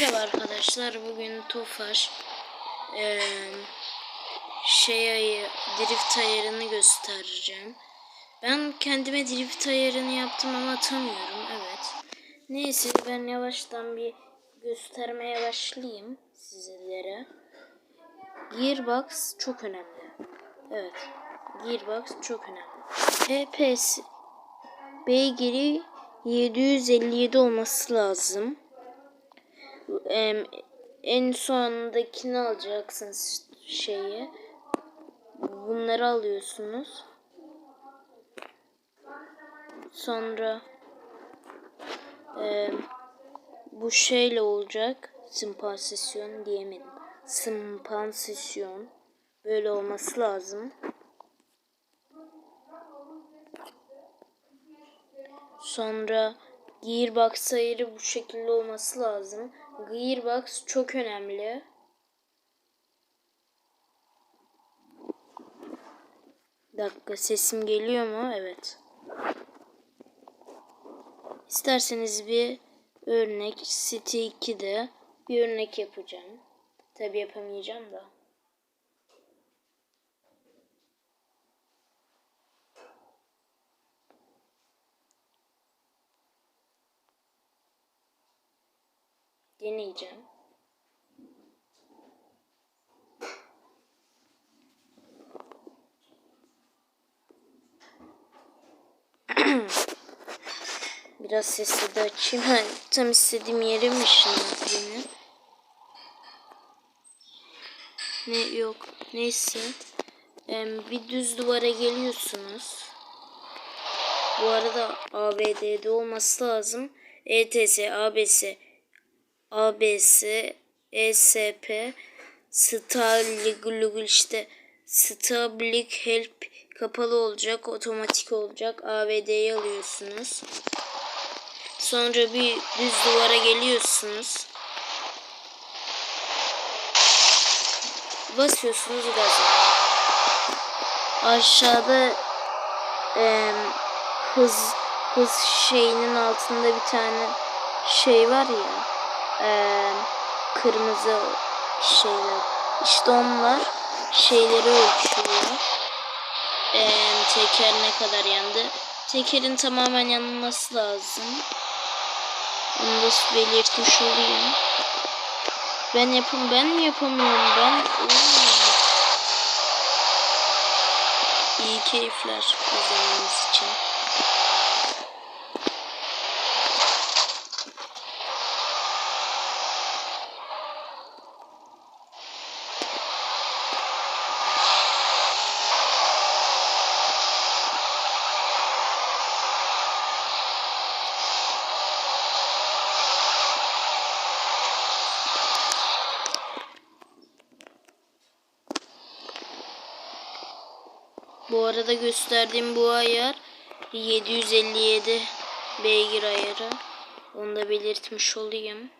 Merhaba arkadaşlar. Bugün Tofaş eee şey ayı, drift ayarını göstereceğim. Ben kendime drift ayarını yaptım ama atamıyorum. Evet. Neyse ben yavaştan bir göstermeye başlayayım sizlere. Gearbox çok önemli. Evet. Gearbox çok önemli. PS beygiri 757 olması lazım. En sondakini alacaksınız şeyi. Bunları alıyorsunuz. Sonra em, bu şeyle olacak. Simpansisyon diyemedim. Simpansisyon. Böyle olması lazım. Sonra gearbox ayarı bu şekilde olması lazım. Gearbox çok önemli. Bir dakika sesim geliyor mu? Evet. İsterseniz bir örnek City 2'de bir örnek yapacağım. Tabi yapamayacağım da. Deneyeceğim. Biraz sesli de açayım. Tam istediğim yere mi ışınladı? Ne yok. Neyse. Em, bir düz duvara geliyorsunuz. Bu arada ABD'de olması lazım. ETS, ABS, ABS, ESP, Stabilik işte Stabilik Help kapalı olacak, otomatik olacak. ABD'yi alıyorsunuz. Sonra bir düz duvara geliyorsunuz. Basıyorsunuz gaza. Aşağıda em, hız hız şeyinin altında bir tane şey var ya em, kırmızı şeyler. İşte onlar şeyleri ölçüyor. Em, teker ne kadar yandı? Tekerin tamamen yanması lazım. Onu da belirtmiş olayım. Ben yapım ben mi yapamıyorum? Ben Oo. İyi keyifler izlemeniz için. Bu arada gösterdiğim bu ayar 757 beygir ayarı. Onu da belirtmiş olayım.